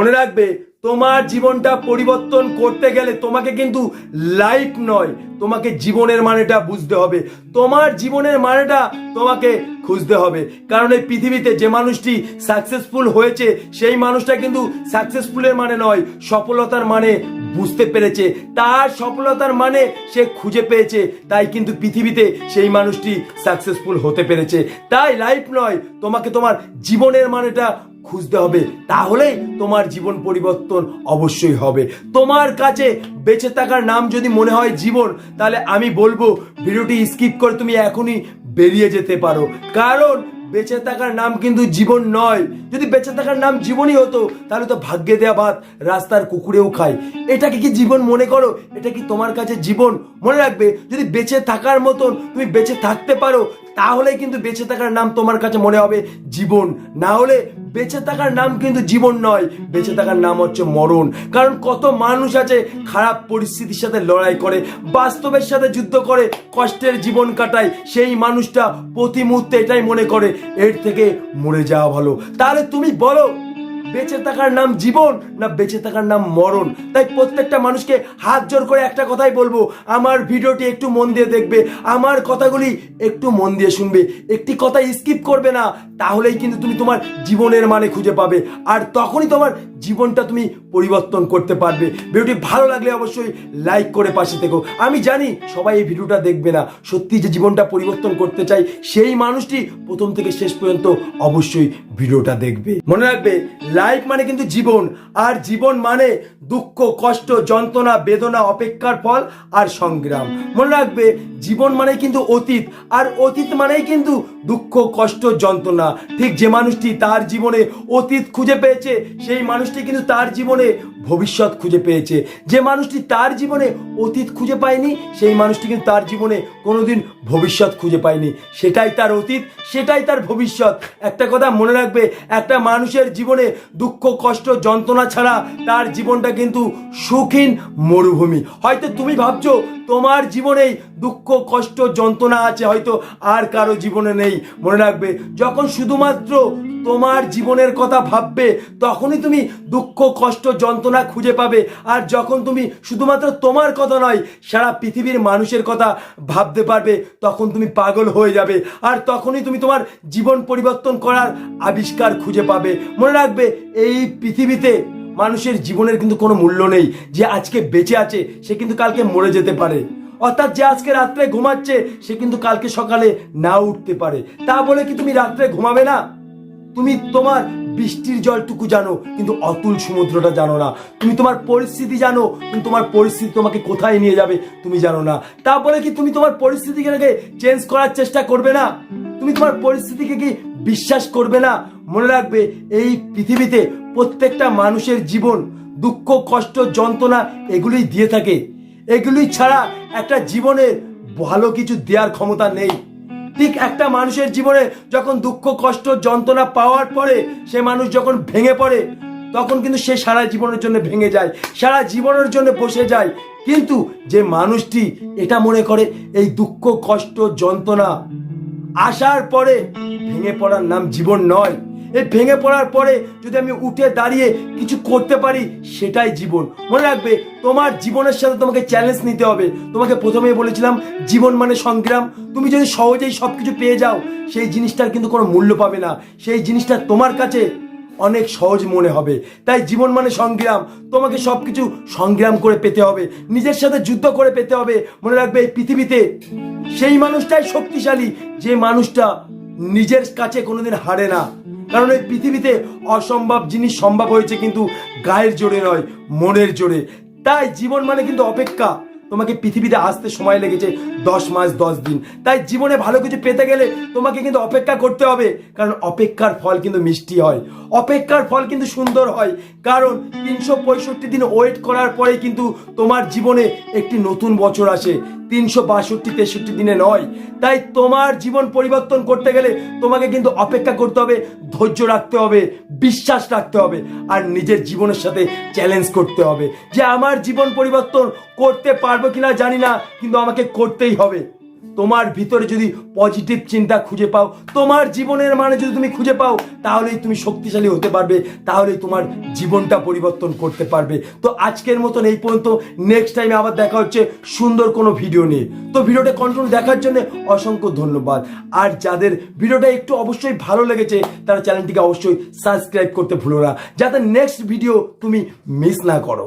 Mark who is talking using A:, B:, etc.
A: মনে রাখবে, তোমার জীবনটা পরিবর্তন করতে গেলে তোমাকে কিন্তু লাইফ নয়, তোমাকে জীবনের মানেটা বুঝতে হবে। তোমার জীবনের মানেটা তোমাকে খুঁজতে হবে। কারণ এই পৃথিবীতে যে মানুষটি সাকসেসফুল হয়েছে, সেই মানুষটা কিন্তু সাকসেসফুলের মানে নয়, সফলতার মানে বুঝতে পেরেছে। তার সফলতার মানে সে খুঁজে পেয়েছে, তাই কিন্তু পৃথিবীতে সেই মানুষটি সাকসেসফুল হতে পেরেছে। তাই লাইফ নয়, তোমাকে তোমার জীবনের মানেটা খুঁজতে হবে। তাহলেই তোমার জীবন পরিবর্তন অবশ্যই হবে। তোমার কাছে বেঁচে থাকার নাম যদি মনে হয় জীবন, তাহলে আমি বলব, ভিডিওটি স্কিপ করে তুমি এখনই বেরিয়ে যেতে পারো। কারণ বেঁচে থাকার নাম কিন্তু জীবন নয়। যদি বেঁচে থাকার নাম জীবনই হতো, তাহলে তো ভাগ্যে দেওয়া ভাত রাস্তার কুকুরেও খায়। এটাকে কি জীবন মনে করো? এটা কি তোমার কাছে জীবন? মনে রাখবে, যদি বেঁচে থাকার মতন তুমি বেঁচে থাকতে পারো তাহলে কিন্তু বেঁচে থাকার নাম তোমার কাছে মনে হবে জীবন। না হলে বেঁচে থাকার নাম কিন্তু জীবন নয়, বেঁচে থাকার নাম হচ্ছে মরণ। কারণ কত মানুষ আছে খারাপ পরিস্থিতির সাথে লড়াই করে, বাস্তবের সাথে যুদ্ধ করে, কষ্টের জীবন কাটায়, সেই মানুষটা প্রতি মুহূর্তে এটাই মনে করে, এর থেকে মরে যাওয়া ভালো। তাহলে তুমি বলো বেঁচে থাকার নাম জীবন না বেঁচে থাকার নাম মরণ? তাই প্রত্যেকটা মানুষকে হাত জোর করে একটা কথাই বলব, আমার ভিডিওটি একটু মন দিয়ে দেখবে, আমার কথাগুলি একটু মন দিয়ে শুনবে। একটি কথা স্কিপ করবে না, তাহলেই কিন্তু তুমি তোমার জীবনের মানে খুঁজে পাবে। আর তখনই তোমার জীবনটা তুমি পরিবর্তন করতে পারবে। ভিডিওটি ভালো লাগলে অবশ্যই লাইক করে পাশে থেকো। আমি জানি সবাই এই ভিডিওটা দেখবে না সত্যি যে জীবনটা পরিবর্তন করতে চাই সেই মানুষটি প্রথম থেকে শেষ পর্যন্ত অবশ্যই ভিডিওটা দেখবে। মনে রাখবে, লাইফ মানে কিন্তু জীবন, আর জীবন মানে দুঃখ, কষ্ট, যন্ত্রণা, বেদনা, অপেক্ষার ফল আর সংগ্রাম। মনে রাখবে, জীবন মানে কিন্তু অতীত, আর অতীত মানেই কিন্তু দুঃখ, কষ্ট, যন্ত্রণা। ঠিক যে মানুষটি তার জীবনে অতীত খুঁজে পেয়েছে, সেই মানুষটি কিন্তু তার জীবনে ভবিষ্যৎ খুঁজে পেয়েছে। যে মানুষটি তার জীবনে অতীত খুঁজে পায়নি, সেই মানুষটি কিন্তু তার জীবনে কোনোদিন ভবিষ্যৎ খুঁজে পায়নি। সেটাই তার অতীত, সেটাই তার ভবিষ্যৎ। একটা কথা মনে রাখবে একটা মানুষের জীবনে দুঃখ, কষ্ট, যন্ত্রণা ছাড়া তার জীবনটা কিন্তু সুখীন মরুভূমি। হয়তো তুমি ভাবছ তোমার জীবনেই দুঃখ, কষ্ট, যন্ত্রণা আছে, হয়তো আর কারও জীবনে নেই। মনে রাখবে, যখন শুধুমাত্র তোমার জীবনের কথা ভাববে, তখনই তুমি দুঃখ, কষ্ট, যন্ত্রণা খুঁজে পাবে। আর যখন তুমি শুধুমাত্র তোমার কথা নয়, সারা পৃথিবীর মানুষের কথা ভাবতে পারবে, তখন তুমি পাগল হয়ে যাবে। আর তখনই তুমি তোমার জীবন পরিবর্তন করার আবিষ্কার খুঁজে পাবে। মনে রাখবে, এই পৃথিবীতে মানুষের জীবনের কিন্তু কোনো মূল্য নেই। যে আজকে বেঁচে আছে, সে কিন্তু কালকে মরে যেতে পারে। অর্থাৎ যে আজকে রাত্রে ঘুমাচ্ছে, সে কিন্তু কালকে সকালে না উঠতে পারে। তা বলে কি তুমি রাত্রে ঘুমাবে না? তুমি তোমার বৃষ্টির জলটুকু জানো, কিন্তু অতুল সমুদ্রটা জানো না। তুমি তোমার পরিস্থিতি জানো, কিন্তু তোমার পরিস্থিতি তোমাকে কোথায় নিয়ে যাবে, তুমি জানো না। তা বলে কি তুমি তোমার পরিস্থিতিকে চেঞ্জ করার চেষ্টা করবে না? তুমি তোমার পরিস্থিতিকে কি বিশ্বাস করবে না? মনে রাখবে, এই পৃথিবীতে প্রত্যেকটা মানুষের জীবন, দুঃখ, কষ্ট, যন্ত্রণা এগুলোই দিয়ে থাকে। এগুলি ছাড়া একটা জীবনের ভালো কিছু দেওয়ার ক্ষমতা নেই। ঠিক একটা মানুষের জীবনে যখন দুঃখ, কষ্ট, যন্ত্রণা পাওয়ার পরে সে মানুষ যখন ভেঙে পড়ে, তখন কিন্তু সে সারা জীবনের জন্য ভেঙে যায়, সারা জীবনের জন্য বসে যায়। কিন্তু যে মানুষটি এটা মনে করে, এই দুঃখ, কষ্ট, যন্ত্রণা আসার পরে ভেঙে পড়ার নাম জীবন নয়। এই ভেঙে পড়ার পরে যদি আমি উঠে দাঁড়িয়ে কিছু করতে পারি, সেটাই জীবন। মনে রাখবে, তোমার জীবনের সাথে তোমাকে চ্যালেঞ্জ নিতে হবে। তোমাকে প্রথমেই বলেছিলাম, জীবন মানে সংগ্রাম। তুমি যদি সহজেই সব কিছু পেয়ে যাও, সেই জিনিসটার কিন্তু কোনো মূল্য পাবে না। সেই জিনিসটা তোমার কাছে অনেক সহজ মনে হবে। তাই জীবন মানে সংগ্রাম। তোমাকে সব কিছু সংগ্রাম করে পেতে হবে। নিজের সাথে যুদ্ধ করে পেতে হবে। মনে রাখবে, এই পৃথিবীতে সেই মানুষটাই শক্তিশালী। যে মানুষটা নিজের কাছে কোনোদিন হারে না। কারণ এই পৃথিবীতে অসম্ভব জিনিস সম্ভব হয়েছে কিন্তু গায়ের জোরে নয়, মনের জোরে। তাই জীবন মানে কিন্তু অপেক্ষা। তোমাকে পৃথিবীতে আসতে সময় লেগেছে দশ মাস, দশ দিন। তাই জীবনে ভালো কিছু পেতে গেলে তোমাকে কিন্তু অপেক্ষা করতে হবে, কারণ অপেক্ষার ফল কিন্তু মিষ্টি হয়। অপেক্ষার ফল কিন্তু সুন্দর হয়, কারণ তিনশো পঁয়ষট্টি দিন ওয়েট করার পরে কিন্তু তোমার জীবনে একটি নতুন বছর আসে। তিনশো বাষট্টি, তেষট্টি দিনে নয়। তাই তোমার জীবন পরিবর্তন করতে গেলে তোমাকে কিন্তু অপেক্ষা করতে হবে, ধৈর্য রাখতে হবে, বিশ্বাস রাখতে হবে, আর নিজের জীবনের সাথে চ্যালেঞ্জ করতে হবে। যে আমার জীবন পরিবর্তন করতে পারব কিনা জানি না, কিন্তু আমাকে করতেই হবে। তোমার ভিতরে যদি পজিটিভ চিন্তা খুঁজে পাও, তোমার জীবনের মানে যদি তুমি খুঁজে পাও, তাহলেই তুমি শক্তিশালী হতে পারবে, তাহলেই তোমার জীবনটা পরিবর্তন করতে পারবে। তো আজকের মতন এই পর্যন্ত নেক্সট টাইমে আবার দেখা হচ্ছে সুন্দর কোনো ভিডিও নিয়ে। তো ভিডিওটা কন্টিনিউ দেখার জন্য অসংখ্য ধন্যবাদ। আর যাদের ভিডিওটা একটু অবশ্যই ভালো লেগেছে, তারা চ্যানেলটিকে অবশ্যই সাবস্ক্রাইব করতে ভুলো না। যাতে নেক্সট ভিডিও তুমি মিস না করো।